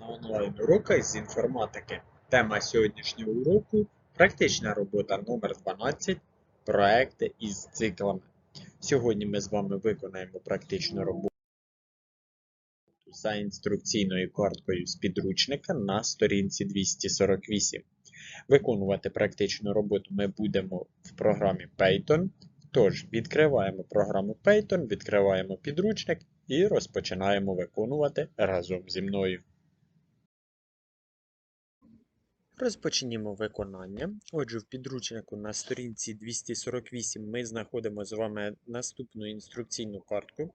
на онлайн-уроках з інформатики. Тема сьогоднішнього уроку практична робота номер 12 проекти із циклами. Сьогодні ми з вами виконаємо практичну роботу за інструкційною карткою з підручника на сторінці 248. Виконувати практичну роботу ми будемо в програмі Python. Тож, відкриваємо програму Python, відкриваємо підручник і розпочинаємо виконувати разом зі мною. Розпочнімо виконання. Отже, в підручнику на сторінці 248 ми знаходимо з вами наступну інструкційну картку,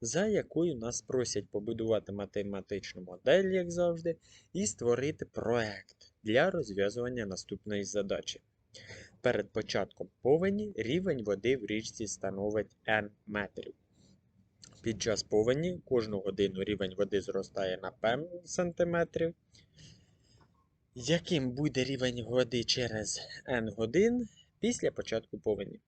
за якою нас просять побудувати математичну модель, як завжди, і створити проект для розв'язування наступної задачі. Перед початком повені рівень води в річці становить n метрів. Під час повені кожну годину рівень води зростає на певні сантиметрів. Яким буде рівень води через n годин після початку повені?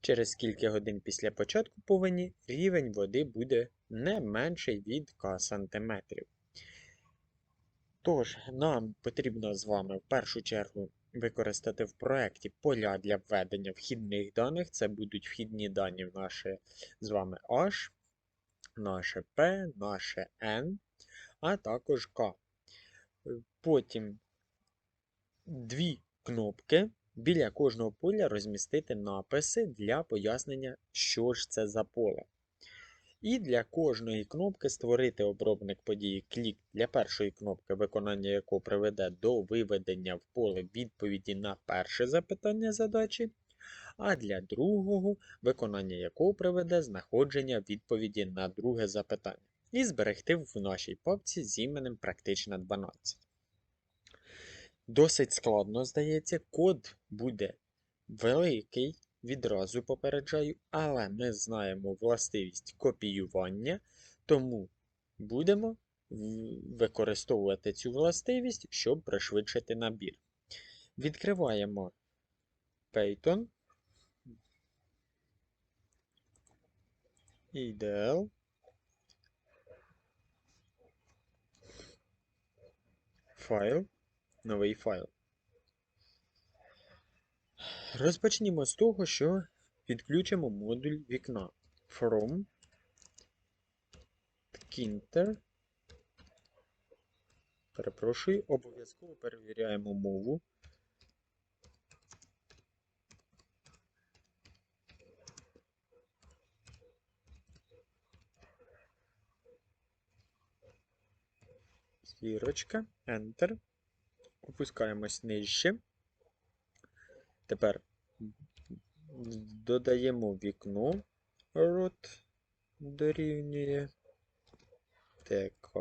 Через скільки годин після початку повені рівень води буде не менший від k сантиметрів. Тож, нам потрібно з вами в першу чергу використати в проєкті поля для введення вхідних даних. Це будуть вхідні дані в з вами H, наше P, наше N, а також K. Потім дві кнопки. Біля кожного поля розмістити написи для пояснення, що ж це за поле. І для кожної кнопки створити обробник події клік для першої кнопки, виконання якого приведе до виведення в поле відповіді на перше запитання задачі, а для другого виконання якого приведе знаходження відповіді на друге запитання. І зберегти в нашій папці з іменем Практична 12. Досить складно, здається, код буде великий, відразу попереджаю, але ми знаємо властивість копіювання, тому будемо використовувати цю властивість, щоб пришвидшити набір. Відкриваємо Python. IDL. Файл новий файл. Розпочнімо з того, що підключимо модуль вікна from Kinter. Перепрошую, обов'язково перевіряємо мову. Зірочка, Enter. Опускаємось нижче. Тепер додаємо вікно рот дорівнює ТК.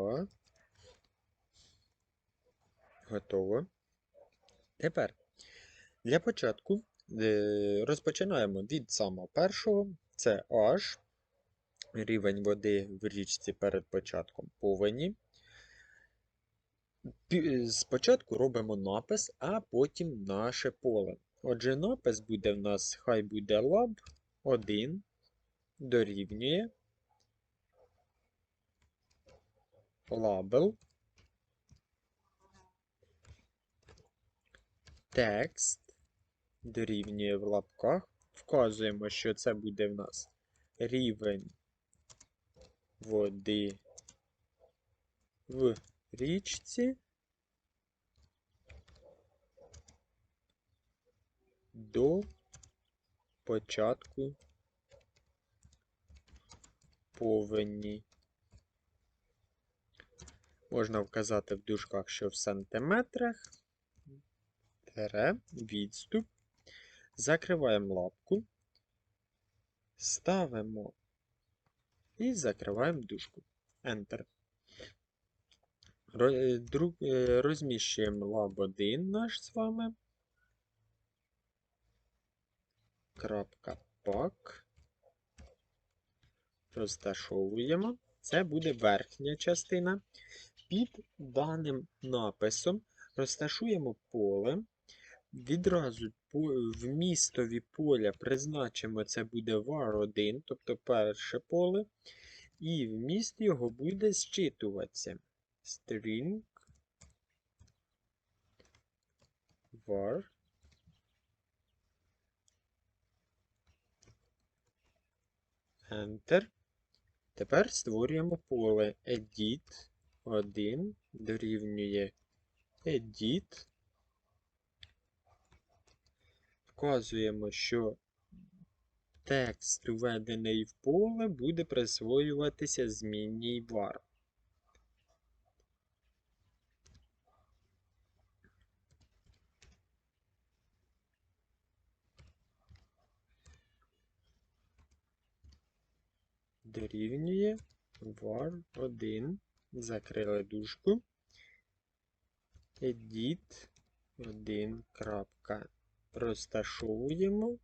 Готово. Тепер для початку е, розпочинаємо від самого першого. Це H, рівень води в річці перед початком повені. Спочатку робимо напис, а потім наше поле. Отже, напис буде в нас, хай буде lab 1 дорівнює label текст дорівнює в лапках. Вказуємо, що це буде в нас рівень води в річці до початку повені. Можна вказати в дужках, що в сантиметрах. Тере, відступ. Закриваємо лапку, ставимо і закриваємо дужку. Enter. Розміщуємо лаб 1 наш з вами. Крапка пак. Розташовуємо. Це буде верхня частина. Під даним написом розташуємо поле. Відразу в містові поля призначимо це буде var 1, тобто перше поле. І вміст його буде зчитуватися. String var Enter. Тепер створюємо поле edit 1 дорівнює edit. Вказуємо, що текст, введений в поле, буде присвоюватися змінній var. Дорівнює var 1. Закрили дужку. Edit 1. крапка. Розташовуємо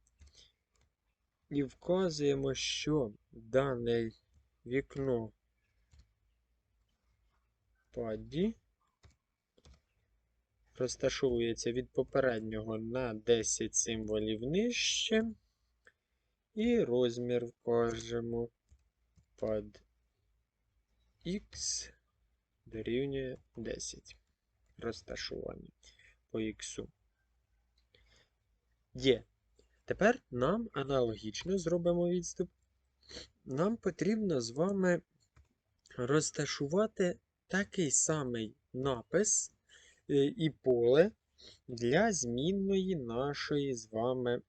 і вказуємо, що дане вікно паді розташовується від попереднього на 10 символів нижче. І розмір вкажемо пад x дорівнює 10. Розташування по x. Є. Тепер нам аналогічно зробимо відступ. Нам потрібно з вами розташувати такий самий напис е, і поле для змінної нашої з вами.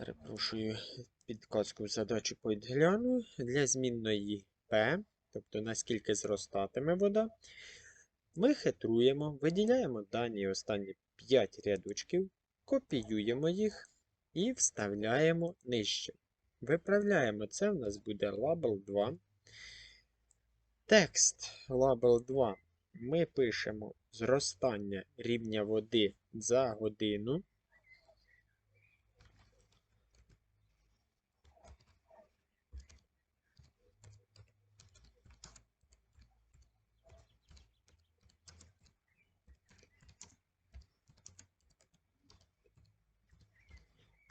Перепрошую, підказку задачу підгляну. Для змінної P, тобто наскільки зростатиме вода, ми хитруємо, виділяємо дані останні 5 рядочків, копіюємо їх і вставляємо нижче. Виправляємо це, в нас буде label 2. Текст label 2 ми пишемо зростання рівня води за годину.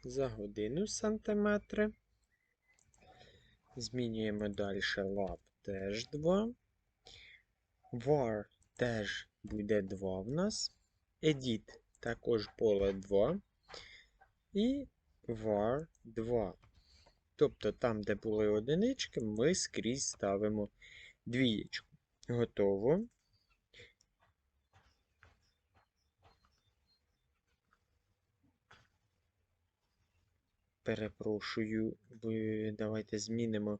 За годину сантиметри. Змінюємо далі lab теж 2. var теж буде 2 в нас. Edit також поле 2. І var 2. Тобто там, де були одинички, ми скрізь ставимо двієчку. Готово. Перепрошую, давайте змінимо.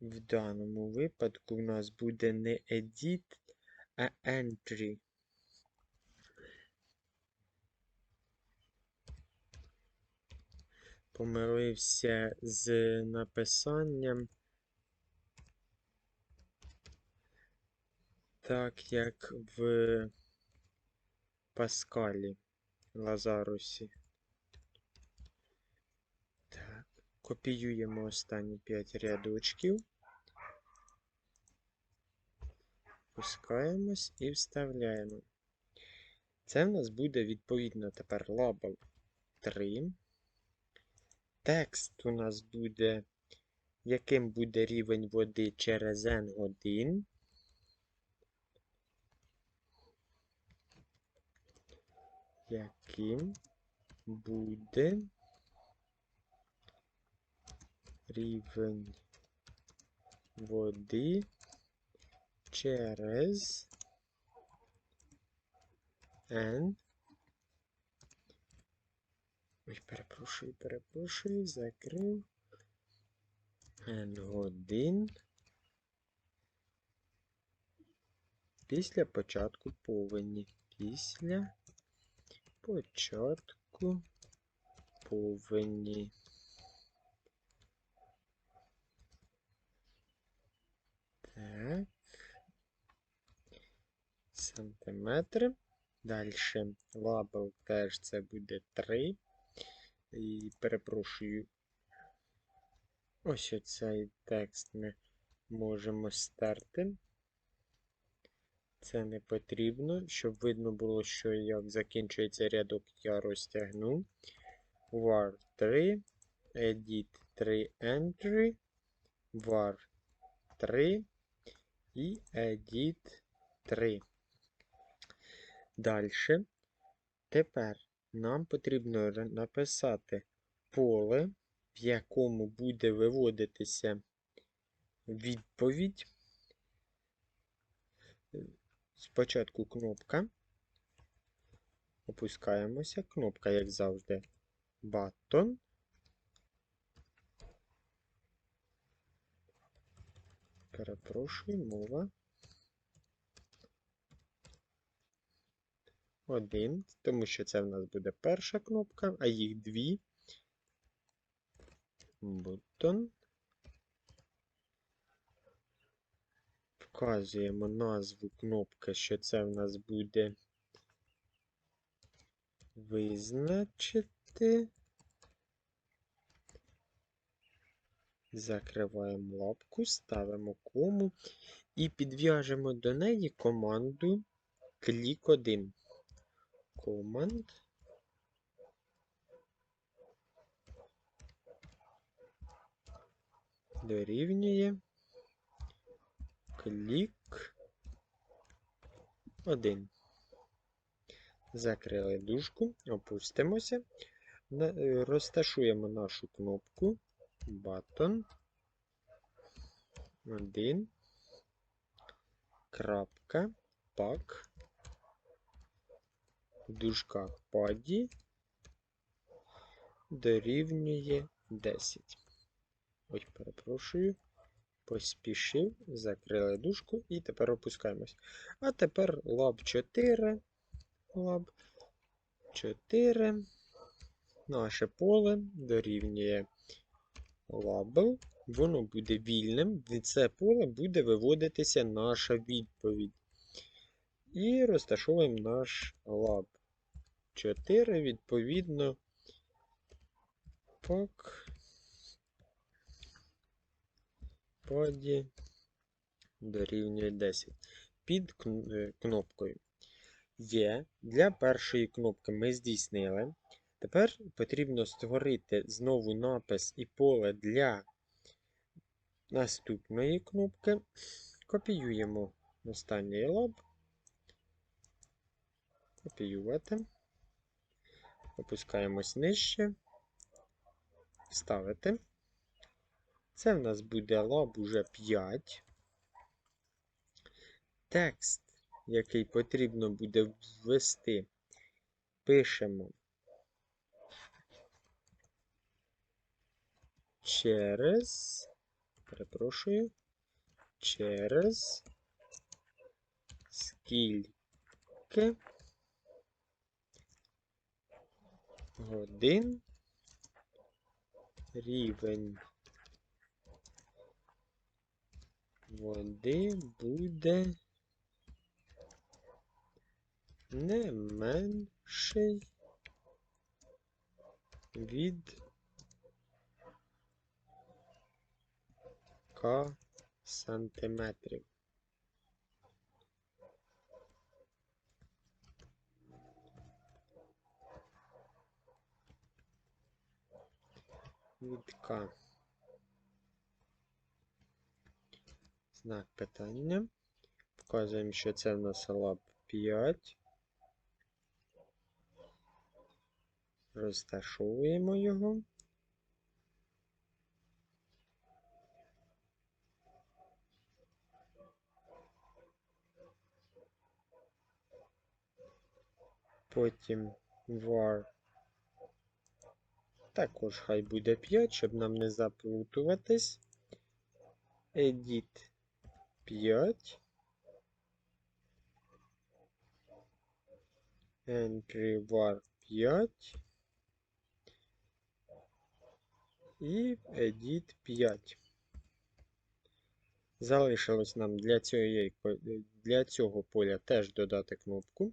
В даному випадку у нас буде не edit, а entry. Помилився з написанням. Так як в Паскалі Лазарусі. Так, копіюємо останні 5 рядочків. Пускаємось і вставляємо. Це в нас буде відповідно тепер лабел 3. Текст у нас буде, яким буде рівень води через n годин. Яким буде рівень води через N. Ой, перепрошую, перепрошую, закрив. N годин. Після початку повені. Після початку повені. Так. Сантиметри. Далі лабел теж це буде 3. І перепрошую. Ось оцей текст ми можемо стерти. Це не потрібно, щоб видно було, що як закінчується рядок, я розтягну. var 3, edit 3 entry. var 3 і edit 3. Далі. Тепер нам потрібно написати поле, в якому буде виводитися відповідь. Спочатку кнопка. Опускаємося. Кнопка, як завжди, button. Перепрошую, мова. Один, тому що це в нас буде перша кнопка, а їх дві. Button. Вказуємо назву кнопки, що це в нас буде визначити. Закриваємо лапку, ставимо кому і підв'яжемо до неї команду клік 1. Команд. Дорівнює клік 1. Закрили дужку, опустимося, е, розташуємо нашу кнопку button 1. Крапка, пак, в дужках паді дорівнює 10. Ой, перепрошую. Поспішив, закрили дужку і тепер опускаємось. А тепер лаб 4. Лаб 4. Наше поле дорівнює лабел. Воно буде вільним. Від це поле буде виводитися наша відповідь. І розташовуємо наш лаб 4, відповідно. Пак. Поді дорівнює 10. Під е, кнопкою. Є. Для першої кнопки ми здійснили. Тепер потрібно створити знову напис і поле для наступної кнопки. Копіюємо останній лаб. Копіювати. Опускаємось нижче. Вставити. Це в нас буде лаб уже 5. Текст, який потрібно буде ввести, пишемо через, перепрошую, через скільки? Годин рівень. Води буде не менший від К сантиметрів. Від Знак питання. Вказуємо, що це в нас лаб 5. Розташовуємо його. Потім var. Також хай буде 5, щоб нам не заплутуватись. Edit 5. Entry var 5. І edit 5. Залишилось нам для, цієї, для цього поля теж додати кнопку.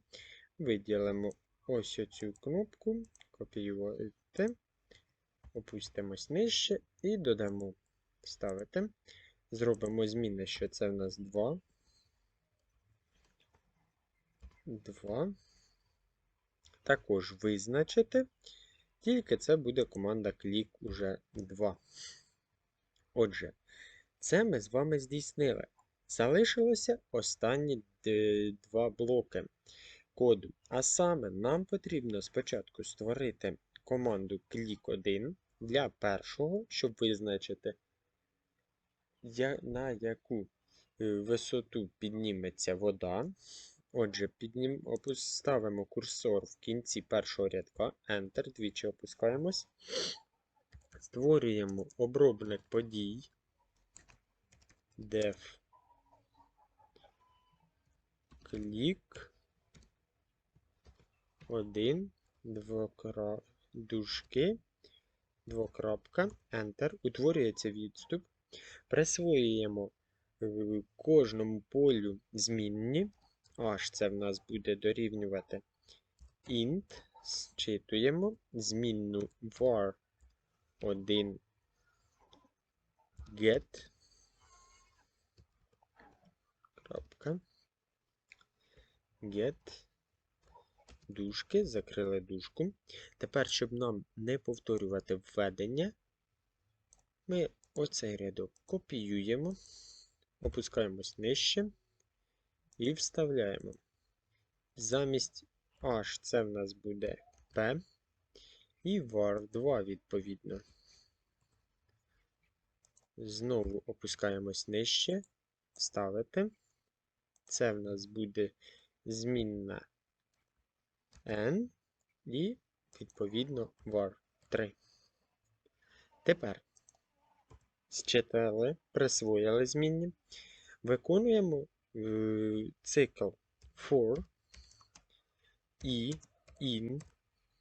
Виділимо ось оцю кнопку, копіювати, опустимось нижче і додамо вставити. Зробимо зміни, що це в нас 2. 2. Також визначити. Тільки це буде команда клік уже 2. Отже, Це ми з вами здійснили. Залишилося останні два блоки коду. А саме нам потрібно спочатку створити команду click1 для першого, щоб визначити, на яку е, висоту підніметься вода. Отже, піднім... опус- ставимо курсор в кінці першого рядка, Enter, двічі опускаємось. Створюємо обробник подій. def click 1, двокра... дужки, двокрапка, Enter. Утворюється відступ. Присвоюємо е, кожному полю змінні. Аж це в нас буде дорівнювати int. Зчитуємо змінну var 1 get. Get. Дужки, закрили дужку. Тепер, щоб нам не повторювати введення, ми оцей рядок копіюємо, опускаємось нижче і вставляємо. Замість H це в нас буде P і var 2 відповідно. Знову опускаємось нижче, вставити. Це в нас буде змінна n і, відповідно, var 3. Тепер зчитали, присвоїли змінні. Виконуємо е, цикл for і in.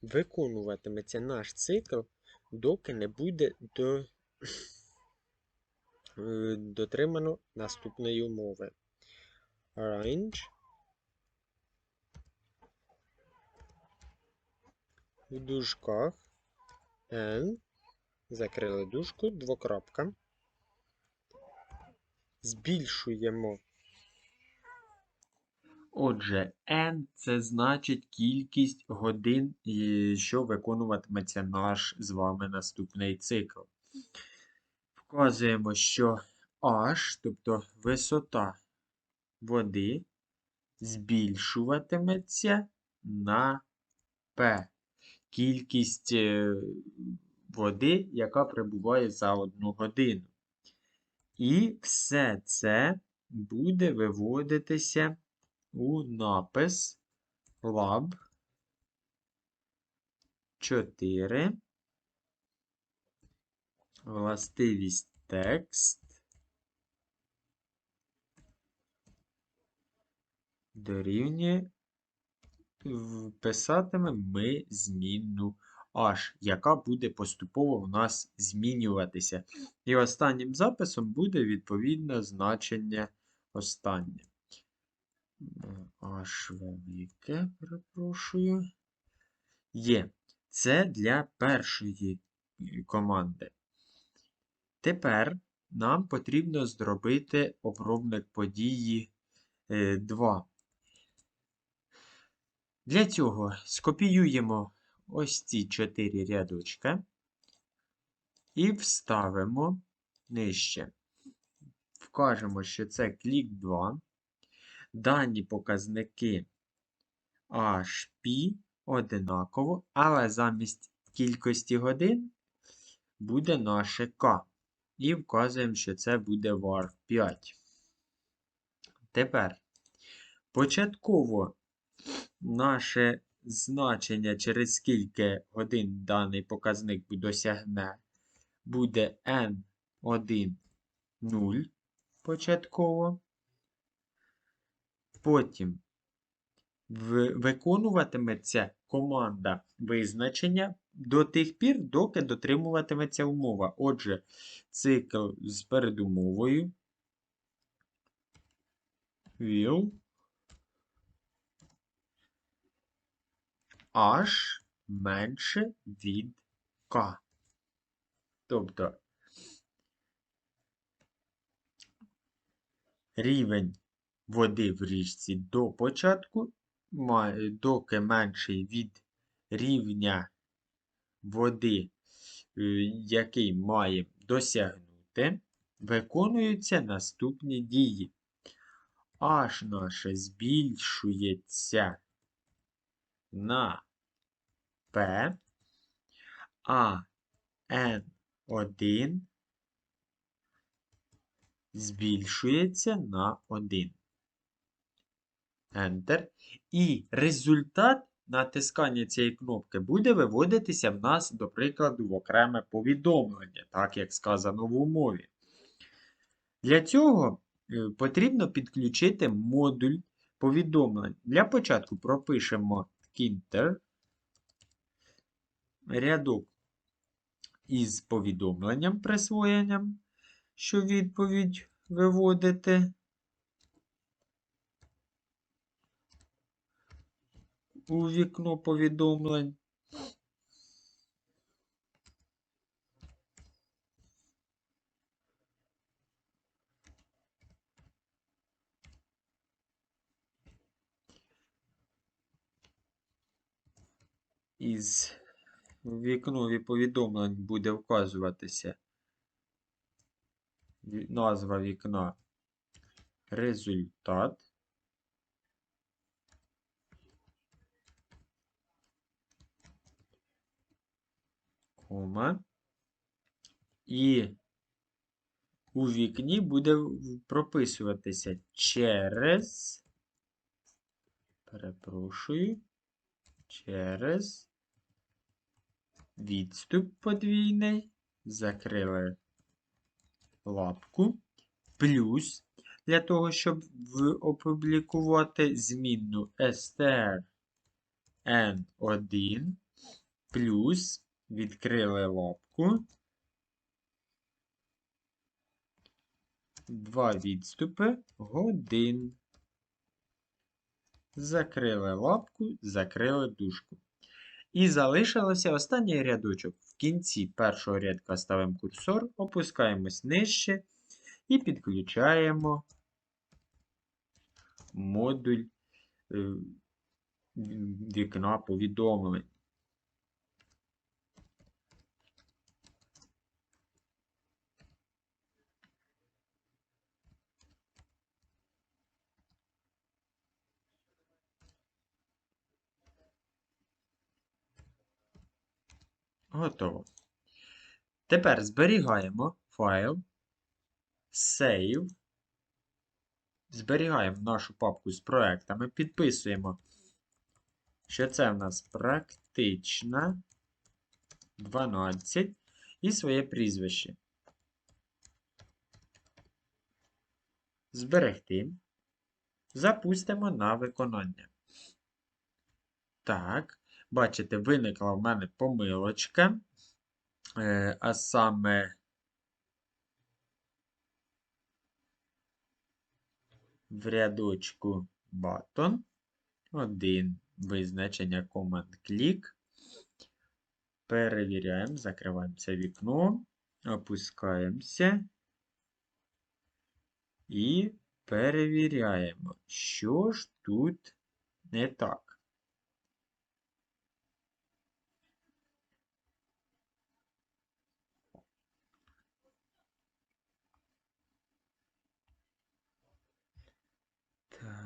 Виконуватиметься наш цикл, доки не буде до, е, дотримано наступної умови. Range в дужках n, закрили дужку, двокрапка. Збільшуємо. Отже, n це значить кількість годин, що виконуватиметься наш з вами наступний цикл. Вказуємо, що h, тобто висота води, збільшуватиметься на P кількість е, води, яка прибуває за одну годину. І все це буде виводитися у напис lab 4. Властивість текст. Дорівнює вписатиме ми змінну h, яка буде поступово в нас змінюватися. І останнім записом буде відповідне значення останнє. H велике, перепрошую. Є. Це для першої команди. Тепер нам потрібно зробити обробник події 2. Для цього скопіюємо ось ці чотири рядочка і вставимо нижче. Вкажемо, що це клік 2. Дані показники HP одинаково, але замість кількості годин буде наше K. І вказуємо, що це буде var 5. Тепер початково наше значення, через скільки годин даний показник досягне, буде n1 0 початково. Потім виконуватиметься команда визначення до тих пір, доки дотримуватиметься умова. Отже, цикл з передумовою will H менше від К. Тобто рівень води в річці до початку, доки менший від рівня води, е, який має досягнути. виконуються наступні дії. H наше збільшується на P, а N1 збільшується на 1. Enter. І результат натискання цієї кнопки буде виводитися в нас, до прикладу, в окреме повідомлення, так як сказано в умові. Для цього е, потрібно підключити модуль повідомлень. Для початку пропишемо Kinter, рядок із повідомленням присвоєнням, що відповідь виводити. у вікно повідомлень. Із вікнові повідомлень буде вказуватися назва вікна результат. кома. І у вікні буде прописуватися через, перепрошую, через відступ подвійний, закрили лапку, плюс для того, щоб опублікувати змінну str n1 плюс відкрили лапку. Два відступи годин. Закрили лапку, закрили дужку. І залишилося останній рядочок. В кінці першого рядка ставимо курсор, опускаємось нижче і підключаємо модуль е, вікна повідомлень. Готово. Тепер зберігаємо файл, Save. Зберігаємо нашу папку з проектами, підписуємо, що це в нас практична 12 і своє прізвище. Зберегти. Запустимо на виконання. Так, бачите, виникла в мене помилочка. Е, а саме в рядочку button. Один визначення command click. Перевіряємо, закриваємо це вікно, опускаємося і перевіряємо, що ж тут не так.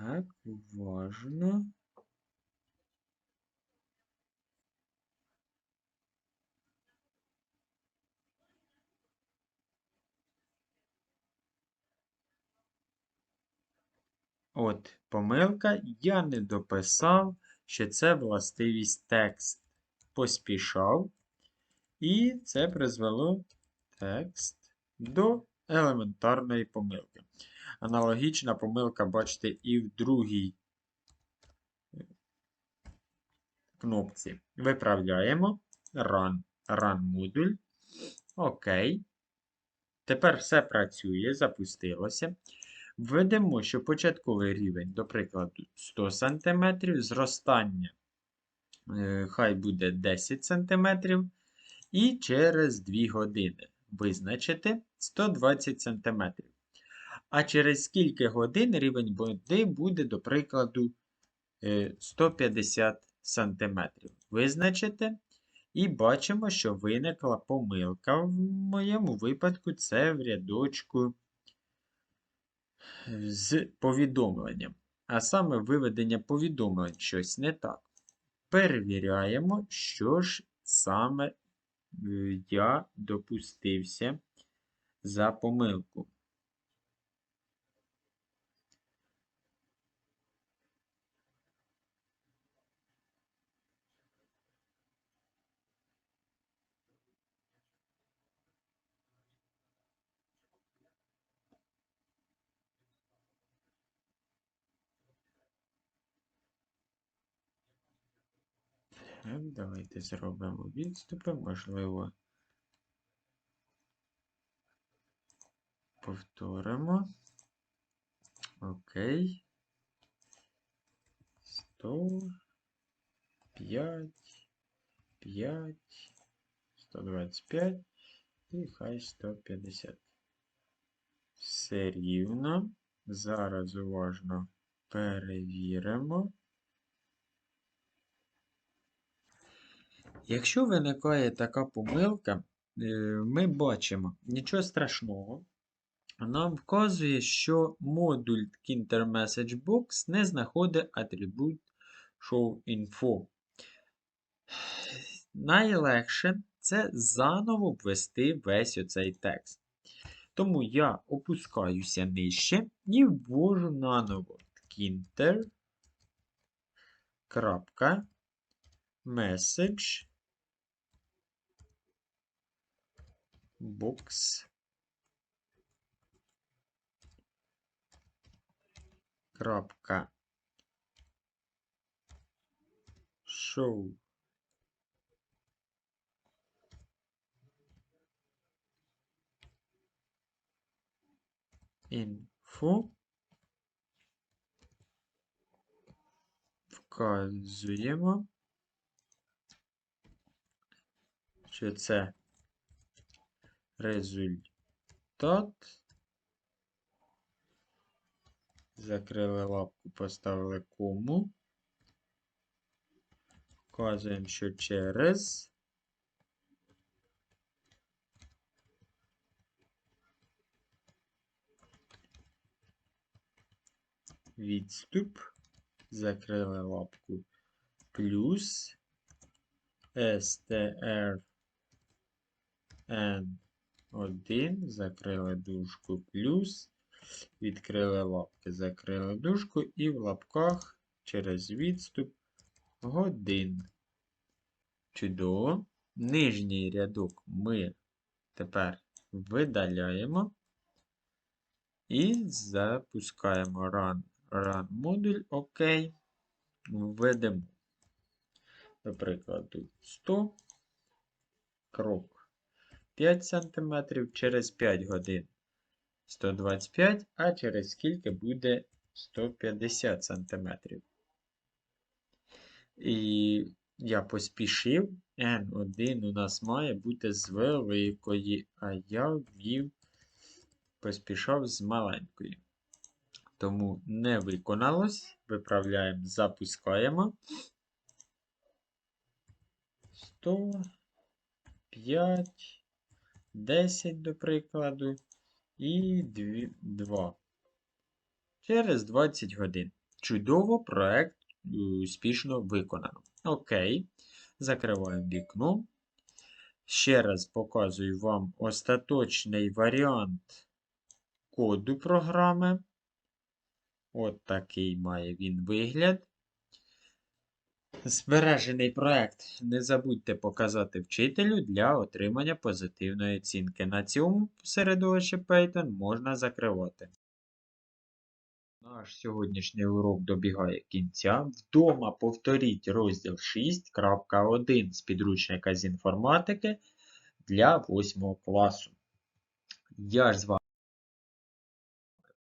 Так, уважно. От, помилка, я не дописав, що це властивість текст. Поспішав. І це призвело текст до елементарної помилки. Аналогічна помилка, бачите, і в другій кнопці. Виправляємо Run, Run модуль. Окей. Тепер все працює, запустилося. Введемо, що початковий рівень, до прикладу, 100 см, зростання е, хай буде 10 см. І через 2 години визначити 120 см. А через скільки годин рівень води буде, до прикладу, е, 150 см. Визначити. І бачимо, що виникла помилка. В моєму випадку це в рядочку з повідомленням. А саме виведення повідомлень щось не так. Перевіряємо, що ж саме е, я допустився за помилку. Давайте зробимо відступи, можливо. Повторимо. Окей. 100, 5, 5, 125 і хай 150. Все рівно. Зараз уважно перевіримо. Якщо виникає така помилка, е, ми бачимо нічого страшного. Нам вказує, що модуль Kinter Message Box не знаходить атрибут ShowInfo. Найлегше це заново ввести весь оцей текст. Тому я опускаюся нижче і ввожу наново Kinter. Message. Box. Крапка. Show. Інфо. Вказуємо, що це результат. Закрили лапку, поставили кому. Вказуємо, що через відступ. Закрили лапку плюс strn1, закрили дужку плюс Відкрили лапки, закрили дужку і в лапках через відступ годин. Чудово. Нижній рядок ми тепер видаляємо і запускаємо Run, Run модуль. ОК. Введемо, до прикладу, 100 крок 5 см через 5 годин. 125, а через скільки буде 150 см. І я поспішив. N1 у нас має бути з великої, а я ввів, поспішав з маленької. Тому не виконалось. Виправляємо, запускаємо. 100, 5, 10, до прикладу і 2. Через 20 годин. Чудово, проект е, успішно виконано. Окей. Закриваємо вікно. Ще раз показую вам остаточний варіант коду програми. От такий має він вигляд. Збережений проект не забудьте показати вчителю для отримання позитивної оцінки. На цьому середовище Python можна закривати. Наш сьогоднішній урок добігає кінця. Вдома повторіть розділ 6.1 з підручника з інформатики для 8 класу. Я ж з вами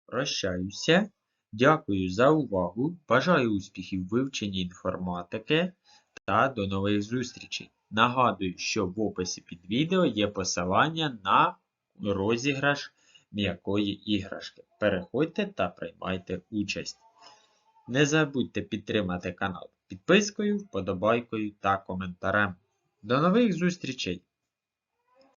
прощаюся. Дякую за увагу. Бажаю успіхів вивченні інформатики та до нових зустрічей. Нагадую, що в описі під відео є посилання на розіграш м'якої іграшки. Переходьте та приймайте участь. Не забудьте підтримати канал підпискою, вподобайкою та коментарем. До нових зустрічей!